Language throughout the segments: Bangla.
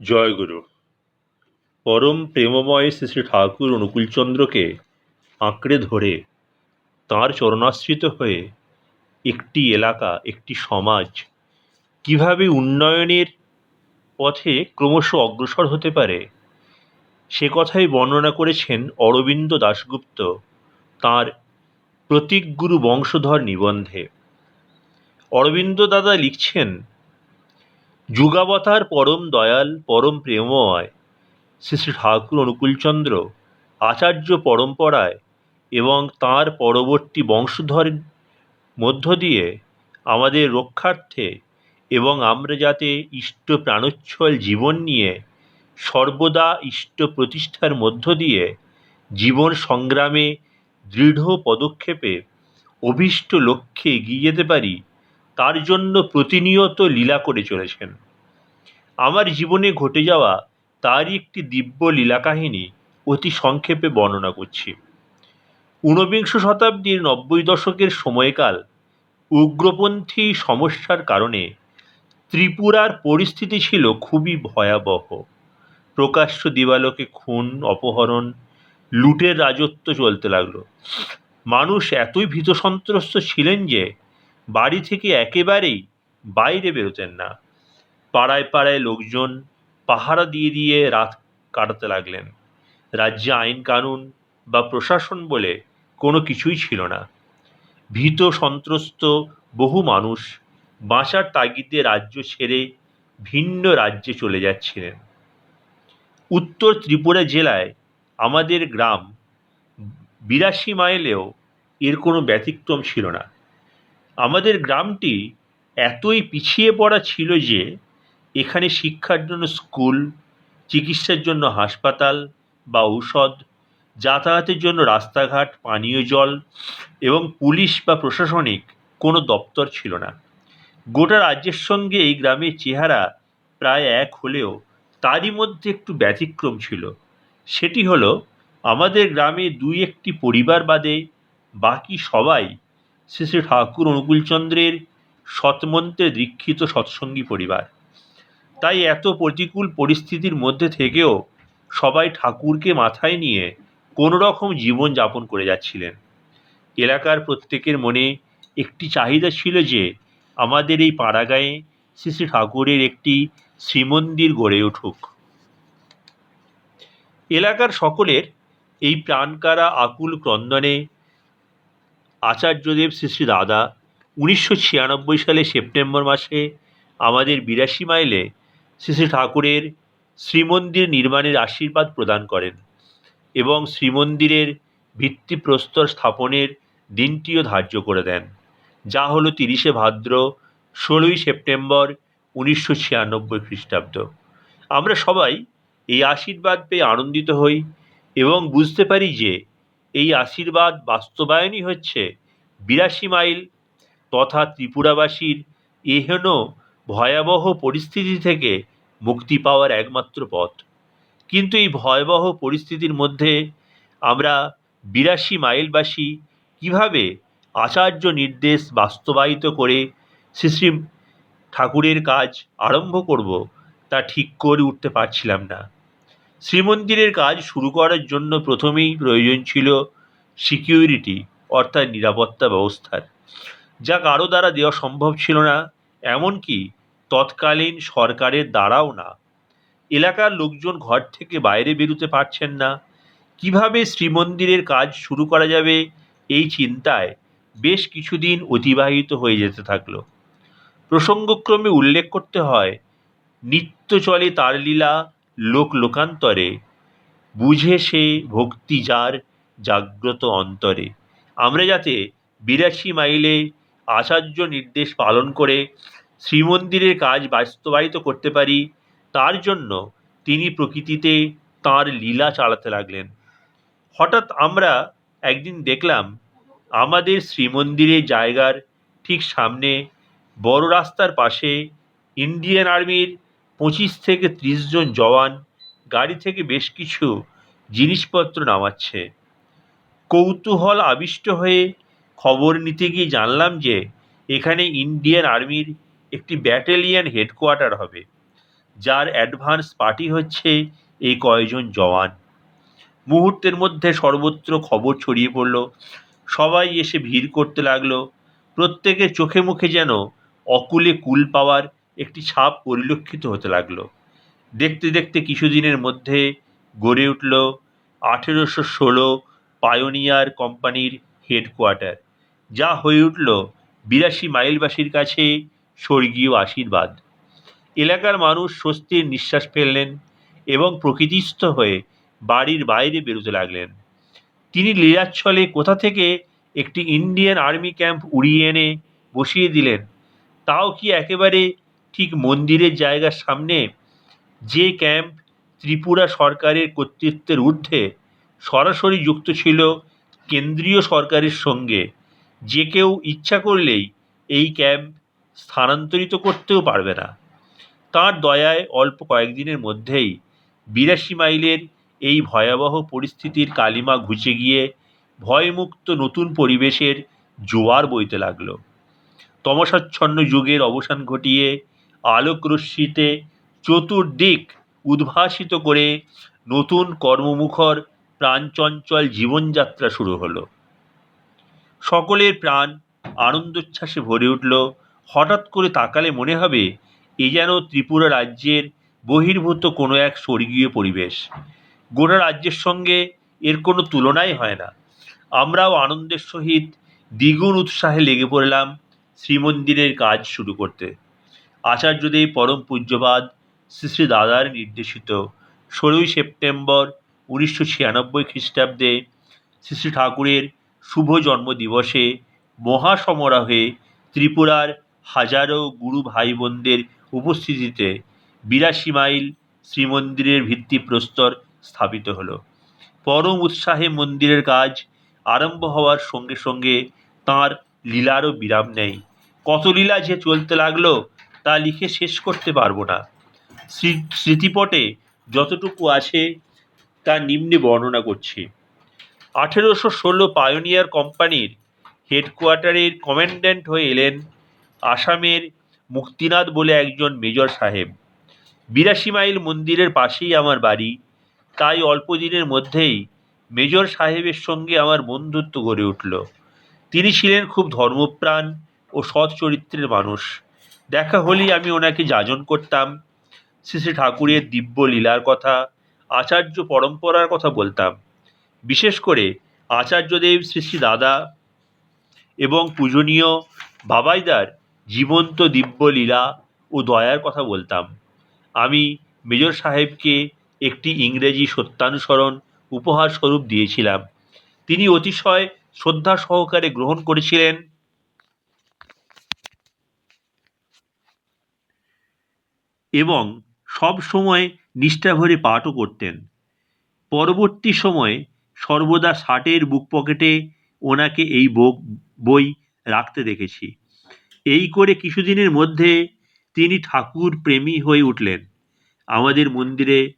জয়গুরু। পরম প্রেমময় শ্রী শ্রী ঠাকুর অনুকূলচন্দ্রকে আঁকড়ে ধরে তাঁর চরণাশ্রিত হয়ে একটি এলাকা, একটি সমাজ কীভাবে উন্নয়নের পথে ক্রমশ অগ্রসর হতে পারে, সে কথাই বর্ণনা করেছেন অরবিন্দ দাশগুপ্ত তাঁর প্রতীকগুরু বংশধর নিবন্ধে। অরবিন্দ দাদা লিখছেন যুগাবতার পরম দয়াল, পরম প্রেমময়। শ্রী শ্রী ঠাকুর অনুকূলচন্দ্র, আচার্য পরম্পরায় এবং তাঁর পরবর্তী বংশধর মধ্য দিয়ে আমাদের রক্ষার্থে এবং আমরা যাতে ইষ্ট প্রাণোচ্ছল জীবন নিয়ে সর্বদা ইষ্ট প্রতিষ্ঠার মধ্য দিয়ে জীবন সংগ্রামে দৃঢ় পদক্ষেপে অভীষ্ট লক্ষ্যে এগিয়ে যেতে পারি তার জন্য প্রতিনিয়ত লীলা করে চলেছেন। আমার জীবনে ঘটে যাওয়া তারই একটি দিব্য লীলা কাহিনী অতি সংক্ষেপে বর্ণনা করছি। ঊনবিংশ শতাব্দীর নব্বই দশকের সময়কাল উগ্রপন্থী সমস্যার কারণে ত্রিপুরার পরিস্থিতি ছিল খুবই ভয়াবহ। প্রকাশ্য দিবালোকে খুন, অপহরণ, লুটের রাজত্ব চলতে লাগল। মানুষ এতই ভীত সন্ত্রস্ত ছিলেন যে বাড়ি থেকে একেবারেই বাইরে বেরোতেন না। পাড়ায় পাড়ায় লোকজন পাহারা দিয়ে দিয়ে রাত কাটাতে লাগলেন। রাজ্যে আইন কানুন বা প্রশাসন বলে কোনো কিছুই ছিল না। ভীত, সন্ত্রস্ত বহু মানুষ বাঁচার তাগিদে রাজ্য ছেড়ে ভিন্ন রাজ্যে চলে যাচ্ছিলেন। উত্তর ত্রিপুরা জেলায় আমাদের গ্রাম বিরাশি মাইলেও এর কোনো ব্যতিক্রম ছিল না। আমাদের গ্রামটি এতই পিছিয়ে পড়া ছিল যে এখানে শিক্ষার জন্য স্কুল, চিকিৎসার জন্য হাসপাতাল বা ঔষধ, যাতায়াতের জন্য রাস্তাঘাট, পানীয় জল এবং পুলিশ বা প্রশাসনিক কোনো দপ্তর ছিল না। গোটা রাজ্যের সঙ্গে এই গ্রামের চেহারা প্রায় এক হলেও তারই মধ্যে একটু ব্যতিক্রম ছিল। সেটি হলো, আমাদের গ্রামে দুই একটি পরিবার বাদে বাকি সবাই শ্রী শ্রী ঠাকুর অনুকূলচন্দ্রের সৎমন্ত্রে দীক্ষিত সৎসঙ্গী পরিবার। তাই এত প্রতিকূল পরিস্থিতির মধ্যে থেকেও সবাই ঠাকুরকে মাথায় নিয়ে কোনো রকম জীবন যাপন করে যাচ্ছিলেন। এলাকার প্রত্যেকের মনে একটি চাহিদা ছিল যে আমাদের এই পাড়াগাঁয়ে শ্রী শ্রী ঠাকুরের একটি শ্রীমন্দির গড়ে উঠুক। এলাকার সকলের এই প্রাণকারা আকুল ক্রন্দনে আচার্যদেব শ্রী শ্রী দাদা উনিশশো ছিয়ানব্বই সালে সেপ্টেম্বর মাসে আমাদের বিরাশি মাইলে শ্রী শ্রী ঠাকুরের শ্রীমন্দির নির্মাণের আশীর্বাদ প্রদান করেন এবং শ্রীমন্দিরের ভিত্তিপ্রস্তর স্থাপনের দিনটিও ধার্য করে দেন, যা হলো তিরিশে ভাদ্র ষোলোই সেপ্টেম্বর উনিশশো ছিয়ানব্বই খ্রিস্টাব্দ। আমরা সবাই এই আশীর্বাদ পেয়ে আনন্দিত হই এবং বুঝতে পারি যে এই আশীর্বাদ বাস্তবায়নই হচ্ছে। বিরাশি মাইল তথা ত্রিপুরাবাসীর এহেন ভয়াবহ পরিস্থিতি থেকে মুক্তি পাওয়ার একমাত্র পথ। কিন্তু এই ভয়াবহ পরিস্থিতির মধ্যে আমরা বিরাশি মাইলবাসী কীভাবে আচার্য নির্দেশ বাস্তবায়িত করে শ্রী শ্রী ঠাকুরের কাজ আরম্ভ করব তা ঠিক করে উঠতে পারছিলাম না। শ্রীমন্দিরের কাজ শুরু করার জন্য প্রথমেই প্রয়োজন ছিল সিকিউরিটি অর্থাৎ নিরাপত্তা ব্যবস্থার। যা কারও দ্বারা দেওয়া সম্ভব ছিল না, এমনকি তৎকালীন সরকারের দ্বারাও না। এলাকার লোকজন ঘর থেকে বাইরে বেরোতে পারছেন না। কীভাবে শ্রীমন্দিরের কাজ শুরু করা যাবে এই চিন্তায় বেশ কিছুদিন অতিবাহিত হয়ে যেতে থাকল। প্রসঙ্গক্রমে উল্লেখ করতে হয় নিত্য চলে তার লীলা লোক লোকান্তরে বুঝে সে ভক্তি যার জাগ্রত অন্তরে। আমরা যাতে বিরাশি মাইলে আচার্য নির্দেশ পালন করে শ্রীমন্দিরের কাজ বাস্তবায়িত করতে পারি, তার জন্য তিনি প্রকৃতিতে তাঁর লীলা চালাতে লাগলেন। হঠাৎ আমরা একদিন দেখলাম, আমাদের শ্রীমন্দিরের জায়গার ঠিক সামনে বড় রাস্তার পাশে ইন্ডিয়ান আর্মির পঁচিশ থেকে ত্রিশ জন জওয়ান গাড়ি থেকে বেশ কিছু জিনিসপত্র নামাচ্ছে। কৌতূহল আবিষ্ট হয়ে খবর নিতে গিয়ে জানলাম যে এখানে ইন্ডিয়ান আর্মির একটি ব্যাটালিয়ন হেডকোয়ার্টার হবে, যার অ্যাডভান্স পার্টি হচ্ছে এই কয়জন জওয়ান। মুহূর্তের মধ্যে সর্বত্র খবর ছড়িয়ে পড়ল, সবাই এসে ভিড় করতে লাগল, প্রত্যেকের চোখে মুখে যেন অকুলে কুল পাওয়ার একটি ছাপ পরিলক্ষিত হতে লাগল। দেখতে দেখতে কিছুদিনের মধ্যে গড়ে উঠল আঠেরোশো ষোলো পায়োনিয়ার কোম্পানির হেডকোয়ার্টার যা হয়ে উঠল বিরাশি মাইলবাসীর কাছে স্বর্গীয় আশীর্বাদ। এলাকার মানুষ স্বস্তির নিঃশ্বাস ফেললেন এবং প্রকৃতিস্থ হয়ে বাড়ির বাইরে বেরোতে লাগলেন। তিনি লীলাচ্ছলে কোথা থেকে একটি ইন্ডিয়ান আর্মি ক্যাম্প উড়িয়ে এনে বসিয়ে দিলেন, তাও কি একেবারে ঠিক মন্দিরের জায়গার সামনে যে ক্যাম্প ত্রিপুরা সরকারের কর্তৃত্বের ঊর্ধ্বে সরাসরি যুক্ত ছিল কেন্দ্রীয় সরকারের সঙ্গে। যে কেউ ইচ্ছা করলেই এই ক্যাম্প স্থানান্তরিত করতেও পারবে না। তাঁর দয়ায় অল্প কয়েকদিনের মধ্যেই বিরাশি মাইলের এই ভয়াবহ পরিস্থিতির কালিমা ঘুচে গিয়ে ভয়মুক্ত নতুন পরিবেশের জোয়ার বইতে লাগল। তমসাচ্ছন্ন যুগের অবসান ঘটিয়ে আলোকরশ্মিতে চতুর্দিক উদ্ভাসিত করে নতুন কর্মমুখর প্রাণচঞ্চল জীবনযাত্রা শুরু হলো। সকলের প্রাণ আনন্দোচ্ছ্বাসে ভরে উঠল। হঠাৎ করে তাকালে মনে হবে, এ যেন ত্রিপুরা রাজ্যের বহির্ভূত কোনো এক স্বর্গীয় পরিবেশ। গোটা রাজ্যের সঙ্গে এর কোনো তুলনাই হয় না। আমরাও আনন্দের সহিত দ্বিগুণ উৎসাহে লেগে পড়লাম শ্রীমন্দিরের কাজ শুরু করতে। আচার্যদেব পরম পূজ্যবাদ শ্রী শ্রী দাদার নির্দেশিত। ষোলোই সেপ্টেম্বর উনিশশো ছিয়ানব্বই খ্রিস্টাব্দে শ্রী শ্রী ঠাকুরের শুভ জন্মদিবসে মহাসমারোহে ত্রিপুরার হাজারো গুরু ভাই বোনদের উপস্থিতিতে বিরাশি মাইল শ্রীমন্দিরের ভিত্তিপ্রস্তর স্থাপিত হলো। পরম উৎসাহে মন্দিরের কাজ আরম্ভ হওয়ার সঙ্গে সঙ্গে তাঁর লীলারও বিরাম নেই। কত লীলা যে চলতে লাগল তা লিখে শেষ করতে পারব না। স্মৃ- স্মৃতিপটে যতটুকু আছে, তা নিম্নে বর্ণনা করছি। আঠেরোশো ষোলো পায়োনিয়ার কোম্পানির হেডকোয়ার্টারের কমান্ড্যান্ট হয়ে এলেন আসামের মুক্তিনাথ বলে একজন মেজর সাহেব। বিরাশি মাইল মন্দিরের পাশেই আমার বাড়ি। তাই অল্প দিনের মধ্যেই মেজর সাহেবের সঙ্গে আমার বন্ধুত্ব গড়ে উঠল। তিনি ছিলেন খুব ধর্মপ্রাণ ও সৎ চরিত্রের মানুষ। দেখা হলেই আমি ওনাকে যাজন করতাম। শ্রী শ্রী ঠাকুরের দিব্য লীলার কথা, আচার্য পরম্পরার কথা বলতাম। বিশেষ করে আচার্যদেব শ্রী শ্রী দাদা এবং পূজনীয় বাবাইদার জীবন্ত দিব্য লীলা ও দয়ার কথা বলতাম। আমি মেজর সাহেবকে একটি ইংরেজি সত্যানুসরণ উপহার স্বরূপ দিয়েছিলাম। তিনি অতিশয় শ্রদ্ধা সহকারে গ্রহণ করেছিলেন। এবং সব সময় নিষ্ঠা ভরে পাঠও করতেন। পরবর্তী সময়ে সর্বদা শার্টের বুক পকেটে ওনাকে এই বই রাখতে দেখেছি। এই করে কিছুদিনের মধ্যে তিনি ঠাকুর প্রেমী হয়ে উঠলেন। আমাদের মন্দিরে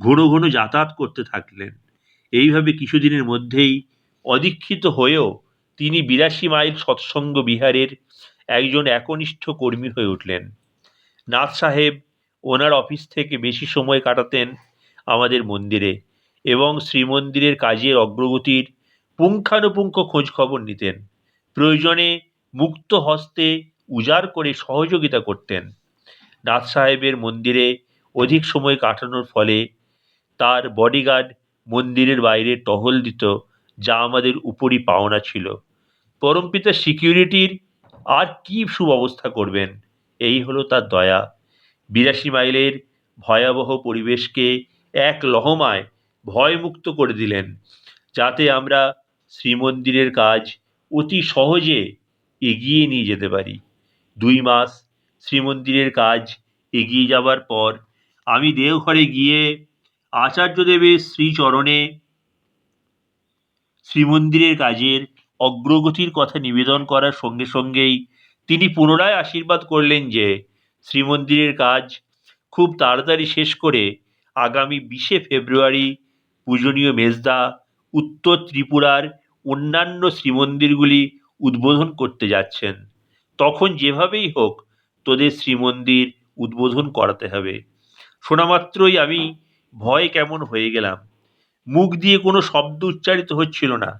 ঘন ঘন যাতায়াত করতে থাকলেন। এইভাবে কিছুদিনের মধ্যেই অদীক্ষিত হয়েও তিনি বিরাশি মাইল সৎসঙ্গ বিহারের একজন একনিষ্ঠ কর্মী হয়ে উঠলেন। নাথ সাহেব ওনার অফিস থেকে বেশি সময় কাটাতেন আমাদের মন্দিরে এবং শ্রীমন্দিরের কাজের অগ্রগতির পুঙ্খানুপুঙ্খ খোঁজ খবর নিতেন। প্রয়োজনে মুক্ত হস্তে উজাড় করে সহযোগিতা করতেন। নাথ সাহেবের মন্দিরে অধিক সময় কাটানোর ফলে তার বডিগার্ড মন্দিরের বাইরে টহল দিত যা আমাদের উপরই পাওনা ছিল। পরমপিতা সিকিউরিটির আর কী সুব্যবস্থা করবেন? এই হলো তার দয়া। বিরাশি মাইলের ভয়াবহ পরিবেশকে এক লহমায় ভয়মুক্ত করে দিলেন, যাতে আমরা শ্রীমন্দিরের কাজ অতি সহজে এগিয়ে নিয়ে যেতে পারি। দুই মাস শ্রীমন্দিরের কাজ এগিয়ে যাবার পর আমি দেওঘরে গিয়ে আচার্যদেবের শ্রীচরণে শ্রীমন্দিরের কাজের অগ্রগতির কথা নিবেদন করার সঙ্গে সঙ্গেই তিনি পুনরায় আশীর্বাদ করলেন যে শ্রীমন্দিরের কাজ খুব তাড়াতাড়ি শেষ করে আগামী বিশে ফেব্রুয়ারি পূজনীয় মেজদা, উত্তর ত্রিপুরার অন্যান্য শ্রীমন্দিরগুলি উদ্বোধন করতে যাচ্ছেন। তখন যেভাবেই হোক তোদের শ্রীমন্দির উদ্বোধন করাতে হবে। শোনামাত্রই আমি ভয় কেমন হয়ে গেলাম। মুখ দিয়ে কোনো শব্দ উচ্চারিত হচ্ছিল না।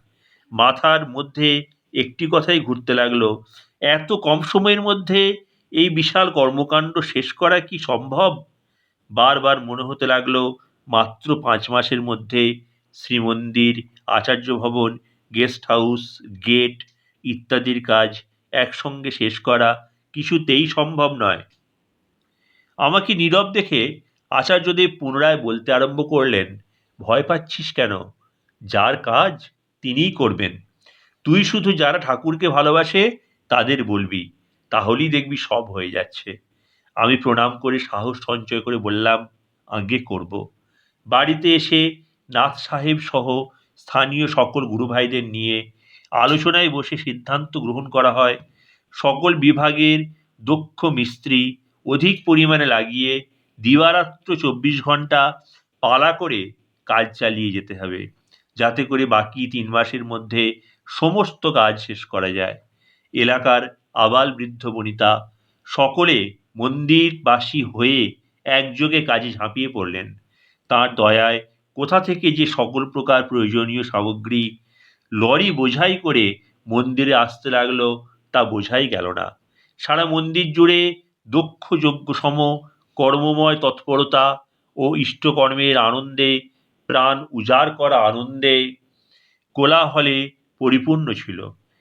মাথার মধ্যে একটি কথাই ঘুরতে লাগল, এত কম সময়ের মধ্যে এই বিশাল কর্মকাণ্ড শেষ করা কি সম্ভব? বারবার মনে হতে লাগল, মাত্র পাঁচ মাসের মধ্যে শ্রীমন্দির, আচার্য ভবন, গেস্ট হাউস, গেট ইত্যাদির কাজ একসঙ্গে শেষ করা কিছুতেই সম্ভব নয়। আমাকে নীরব দেখে আচার্যদেব পুনরায় বলতে আরম্ভ করলেন, ভয় পাচ্ছিস কেন? যার কাজ তিনিই করবেন। তুই শুধু যারা ঠাকুরকে ভালোবাসে তাদের বলবি। তাহলেই দেখবি সব হয়ে যাচ্ছে। আমি প্রণাম করে, সাহস সঞ্চয় করে বললাম, আগে করব। বাড়িতে এসে নাথ সাহেব সহ স্থানীয় সকল গুরু ভাইদের নিয়ে আলোচনায় বসে সিদ্ধান্ত গ্রহণ করা হয়। সকল বিভাগের দক্ষ মিস্ত্রি অধিক পরিমাণে লাগিয়ে দিবারাত্র চব্বিশ ঘণ্টা পালা করে কাজ চালিয়ে যেতে হবে, যাতে করে বাকি তিন মাসের মধ্যে সমস্ত কাজ শেষ করা যায়। এলাকার আবাল বৃদ্ধ বনিতা সকলে মন্দিরবাসী হয়ে একযোগে কাজে ঝাঁপিয়ে পড়লেন। তার দয়ায় কোথা থেকে যে সকল প্রকার প্রয়োজনীয় সামগ্রী, লরি বোঝাই করে মন্দিরে আসতে লাগল তা বোঝাই গেল না। সারা মন্দির জুড়ে দক্ষ সম কর্মময় তৎপরতা ও ইষ্টকর্মের আনন্দে, প্রাণ উজাড় করা আনন্দে কোলাহলে পরিপূর্ণ ছিল।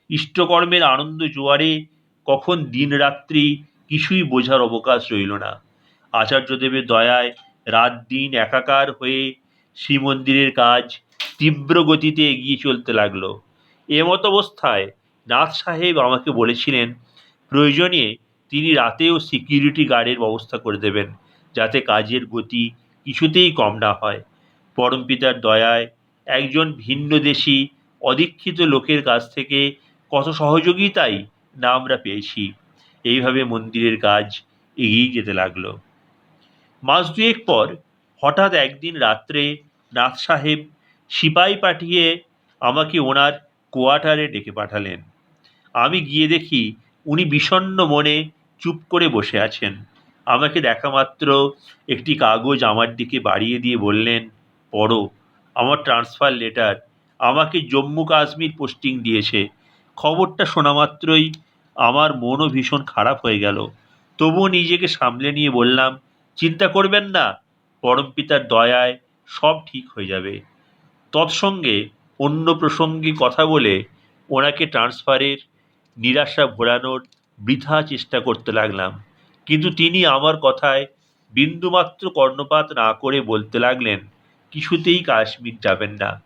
ইষ্টকর্মের আনন্দ জোয়ারে কখন দিন রাত্রি কিছুই বোঝার অবকাশ রইল না। আচার্যদেবের দয়ায় রাত দিন একাকার হয়ে শ্রীমন্দিরের কাজ তীব্র গতিতে এগিয়ে চলতে লাগল। এমত অবস্থায় নাথ সাহেব আমাকে বলেছিলেন, প্রয়োজনে তিনি রাতেও সিকিউরিটি গার্ডের ব্যবস্থা করে দেবেন, যাতে কাজের গতি কিছুতেই কম না হয়। পরমপিতার দয়ায় একজন ভিন্নদেশী অদীক্ষিত লোকের কাছ থেকে কত সহযোগিতাই না আমরা পেয়েছি। এইভাবে মন্দিরের কাজ এগিয়ে যেতে লাগল। মাস দুয়েক পর হঠাৎ একদিন রাত্রে নাথ সাহেব সিপাই পাঠিয়ে আমাকে ওনার কোয়ার্টারে ডেকে পাঠালেন। আমি গিয়ে দেখি উনি বিষণ্ণ মনে চুপ করে বসে আছেন। আমাকে দেখা মাত্র একটি কাগজ আমার দিকে বাড়িয়ে দিয়ে বললেন, পড়ো, আমার ট্রান্সফার লেটার। আমাকে জম্মু কাশ্মীর পোস্টিং দিয়েছে। খবরটা শোনা মাত্রই আমার মনও ভীষণ খারাপ হয়ে গেল। তবুও নিজেকে সামলে নিয়ে বললাম, চিন্তা করবেন না পরমপিতার দয়ায় সব ঠিক হয়ে যাবে। তৎসঙ্গে অন্য প্রসঙ্গে কথা বলে ওনাকে ট্রান্সফারের নিরাশা ভোলানোর বৃথা চেষ্টা করতে লাগলাম। কিন্তু তিনি আমার কথায় বিন্দুমাত্র কর্ণপাত না করে বলতে লাগলেন, কিছুতেই কাশ্মীর যাবেন না।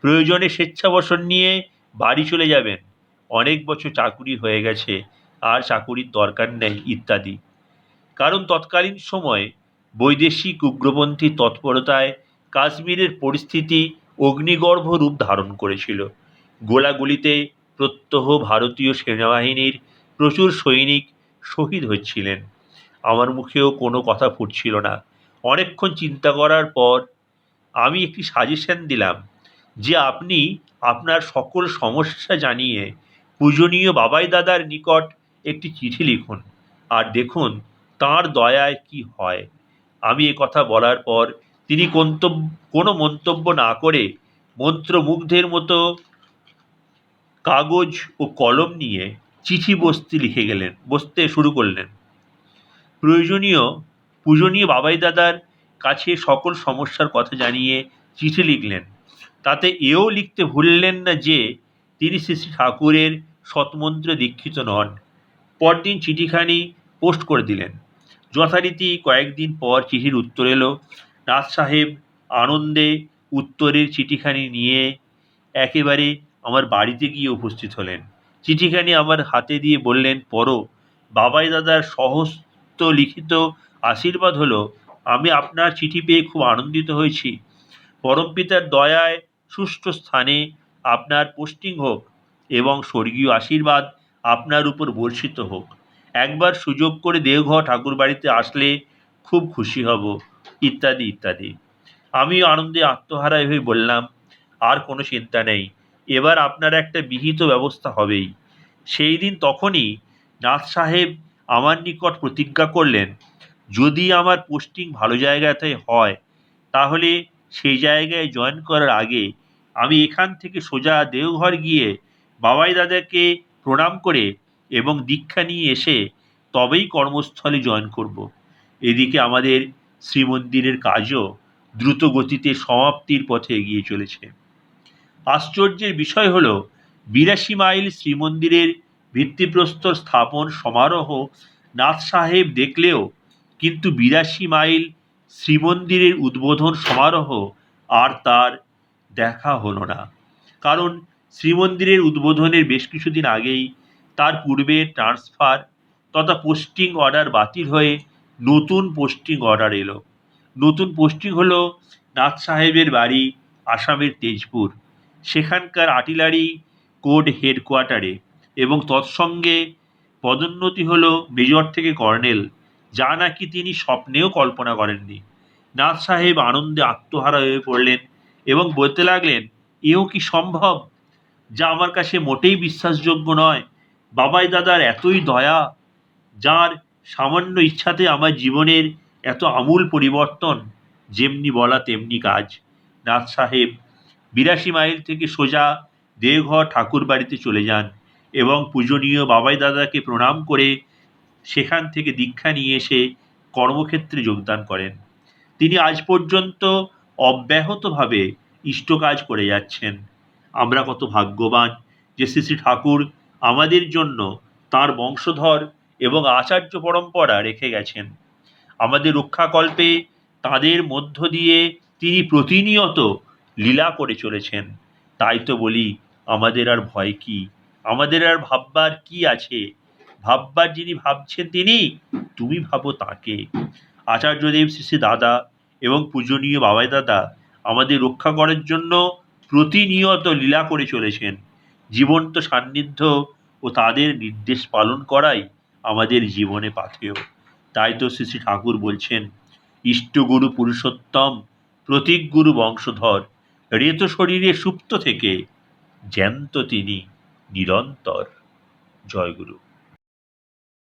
প্রয়োজনে স্বেচ্ছাবসর নিয়ে বাড়ি চলে যাবেন। অনেক বছর চাকুরি হয়ে গেছে, আর চাকুরির দরকার নেই ইত্যাদি। কারণ তৎকালীন সময়ে বৈদেশিক উগ্রপন্থী তৎপরতায় কাশ্মীরের পরিস্থিতি অগ্নিগর্ভ রূপ ধারণ করেছিল। গোলাগুলিতে প্রত্যহ ভারতীয় সেনাবাহিনীর প্রচুর সৈনিক শহীদ হচ্ছিলেন। আমার মুখেও কোনো কথা ফুটছিল না। অনেকক্ষণ চিন্তা করার পর আমি একটি সাজেশন দিলাম যে আপনি আপনার সকল সমস্যা জানিয়ে পূজনীয় বাবাই দাদার নিকট একটি চিঠি লিখুন আর দেখুন তাঁর দয়ায় কি হয়। আমি এ কথা বলার পর তিনি কন্তব্য, কোনো মন্তব্য না করে মন্ত্রমুগ্ধের মতো কাগজ ও কলম নিয়ে চিঠি বসতে লিখে গেলেন, বসতে শুরু করলেন। প্রয়োজনীয়, পূজনীয় বাবাই দাদার কাছে সকল সমস্যার কথা জানিয়ে চিঠি লিখলেন। তাতে এও লিখতে ভুললেন না যে তিনি শ্রী শ্রী ঠাকুরের সৎমন্ত্রে দীক্ষিত নন। পরদিন চিঠিখানি পোস্ট করে দিলেন। যথারীতি কয়েকদিন পর চিঠির উত্তর এলো। নাথ সাহেব আনন্দে উত্তরের চিঠিখানি নিয়ে একেবারে আমার বাড়িতে গিয়ে উপস্থিত হলেন। চিঠিখানি আমার হাতে দিয়ে বললেন, পড়ো। বাবাই দাদার সহস্ত লিখিত আশীর্বাদ হলো, আমি আপনার চিঠি পেয়ে খুব আনন্দিত হয়েছি। পরমপিতার দয়ায় সুষ্ঠু স্থানে আপনার পোস্টিং হোক এবং স্বর্গীয় আশীর্বাদ আপনার উপর বর্ষিত হোক। একবার সুযোগ করে দেওঘর ঠাকুর বাড়িতে আসলে খুব খুশি হব, ইত্যাদি ইত্যাদি। আমি আনন্দে আত্মহারা হয়ে বললাম, আর কোনো চিন্তা নেই, এবার আপনার একটা বিহিত ব্যবস্থা হবেই। সেই দিন তখনই নাথ সাহেব আমার নিকট প্রতিজ্ঞা করলেন, যদি আমার পোস্টিং ভালো জায়গাতে হয়, তাহলে সেই জায়গায় জয়েন করার আগে আমি এখান থেকে সোজা দেওঘর গিয়ে বাবাই দাদাকে প্রণাম করে এবং দীক্ষা নিয়ে এসে তবেই কর্মস্থলে জয়েন করব। এদিকে আমাদের শ্রীমন্দিরের কাজও দ্রুত গতিতে সমাপ্তির পথে এগিয়ে চলেছে আশ্চর্যের বিষয় হল, বিরাশি মাইল শ্রীমন্দিরের ভিত্তিপ্রস্তর স্থাপন সমারোহ নাথ সাহেব দেখলেও কিন্তু বিরাশি মাইল শ্রীমন্দিরের উদ্বোধন সমারোহ আর তার দেখা হলো না। কারণ শ্রীমন্দিরের উদ্বোধনের বেশ কিছুদিন আগেই তার পূর্বে ট্রান্সফার তথা পোস্টিং অর্ডার বাতিল হয়ে নতুন পোস্টিং অর্ডার এলো। নতুন পোস্টিং হলো নাথ সাহেবের বাড়ি আসামের তেজপুর। সেখানকার আর্টিলারি কোড হেডকোয়ার্টারে এবং তৎসঙ্গে পদোন্নতি হলো মেজর থেকে কর্নেল, যা নাকি তিনি স্বপ্নেও কল্পনা করেননি। নাথ সাহেব আনন্দে আত্মহারা হয়ে পড়লেন এবং বলতে লাগলেন, এও কি সম্ভব? যা আমার কাছে মোটেই বিশ্বাসযোগ্য নয়। বাবাই দাদার এতই দয়া, যার সামান্য ইচ্ছাতে আমার জীবনের এত আমূল পরিবর্তন, যেমনি বলা তেমনি কাজ। নাথ সাহেব বিরাশি মাইল থেকে সোজা দেওঘর ঠাকুর বাড়িতে চলে যান এবং পূজনীয় বাবাই দাদাকে প্রণাম করে সেখান থেকে দীক্ষা নিয়ে এসে কর্মক্ষেত্রে যোগদান করেন। তিনি আজ পর্যন্ত অব্যাহতভাবে ইষ্ট কাজ করে যাচ্ছেন। আমরা কত ভাগ্যবান যে শ্রী শ্রী ঠাকুর আমাদের জন্য তার বংশধর এবং আচার্য পরম্পরা রেখে গেছেন। আমাদের রক্ষাকল্পে তাদের মধ্য দিয়ে তিনি প্রতিনিয়ত লীলা করে চলেছেন। তাই তো বলি, আমাদের আর ভয় কি? আমাদের আর ভাববার কি আছে? ভাববার যিনি ভাবছেন তিনি, তুমি ভাবো তাকে। আচার্যদেব শ্রী শ্রী দাদা এবং পূজনীয় বাবাই দাদা আমাদের রক্ষা করার জন্য প্রতিনিয়ত লীলা করে চলেছেন। জীবন্ত সান্নিধ্য ও তাদের নির্দেশ পালন করাই আমাদের জীবনে পাথেয়। তাই তো শ্রী শ্রী ঠাকুর বলছেন ইষ্টগুরু পুরুষোত্তম, প্রতীক গুরু বংশধর, রেত শরীরে সুপ্ত থেকে জ্যান্ত তিনি নিরন্তর। জয়গুরু